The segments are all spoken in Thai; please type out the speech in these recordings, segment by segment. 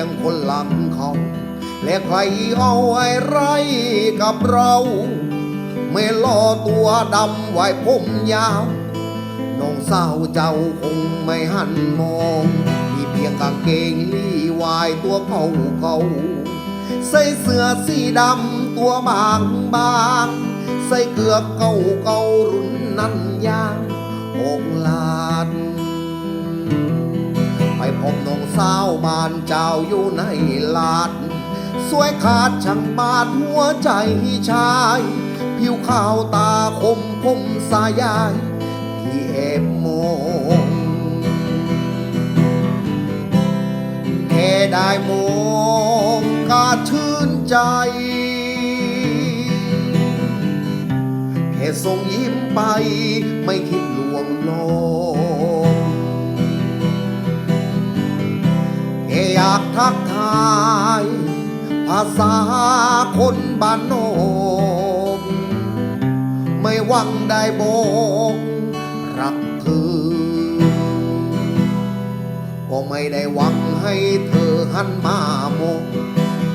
ยงคนหลังเขา และใครเอาไว้ไรกับเรา ไม่ล่อตัวดำไว้ผมยาว น้องสาวเจ้าคงไม่หันมอง มีเพียงกางเกงลี่วายตัวเขาเขาใส่เสื้อสีดำตัวบางบางใส่เกือกเก่าเก่ารุ่นนั้นยางองลา นไปพบน้องสาวบ้านเจ้าอยู่ในลาด สวยขาดช่างบาดหัวใจชาย ผิวขาวตาคมผมสายายที่แอบมองแค่ได้มองก็ชื่นใจแค่ส่งยิ้มไปไม่คิดลวงลง ทักทาย ภาษาคนบ้านนอกไม่หวังได้บอกรักเธอ ก็ไม่ได้หวังให้เธอหันมามอง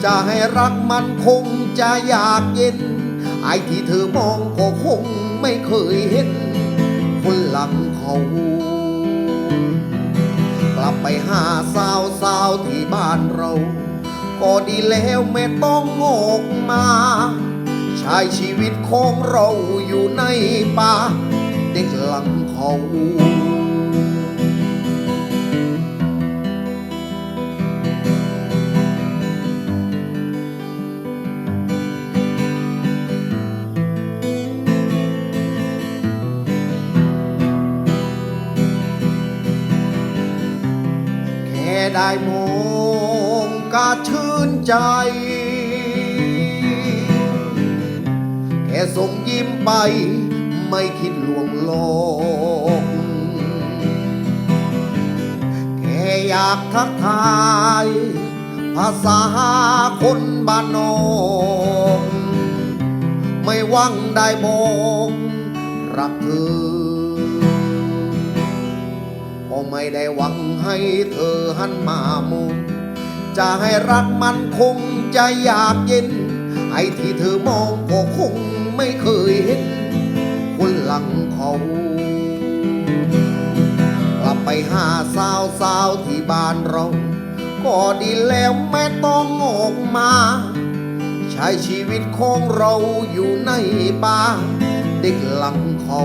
จะให้รักมันคงจะอยากเย็น ไอ้ที่เธอมองก็คงไม่เคยเห็น คนหลังเขา กลับไปหาสาวสาวที่บ้าน เรา ก็ดีแล้วไม่ต้องงกมาใช้ชีวิตของเราอยู่ในป่าเด็กหลังเขาแค่ได้ม องก็ชื่นใจ แค่ส่งยิ้มไปไม่คิดลวงโลก แค่อยากทักทาย ภาษาคนบ้านนอกไม่หวังได้บอกรักเธอก็ไม่ได้หวังให้เธอหันมามอง จะให้รักมันคงจะอยากเย็น ไอ้ที่เธอมองก็คงไม่เคยเห็น คนหลังเขากลับไปหาสาวสาวที่บ้านเรา ก็ดีแล้วไม่ต้องออกมา ใช้ชีวิตของเราอยู่ในป่าเด็กหลังเขา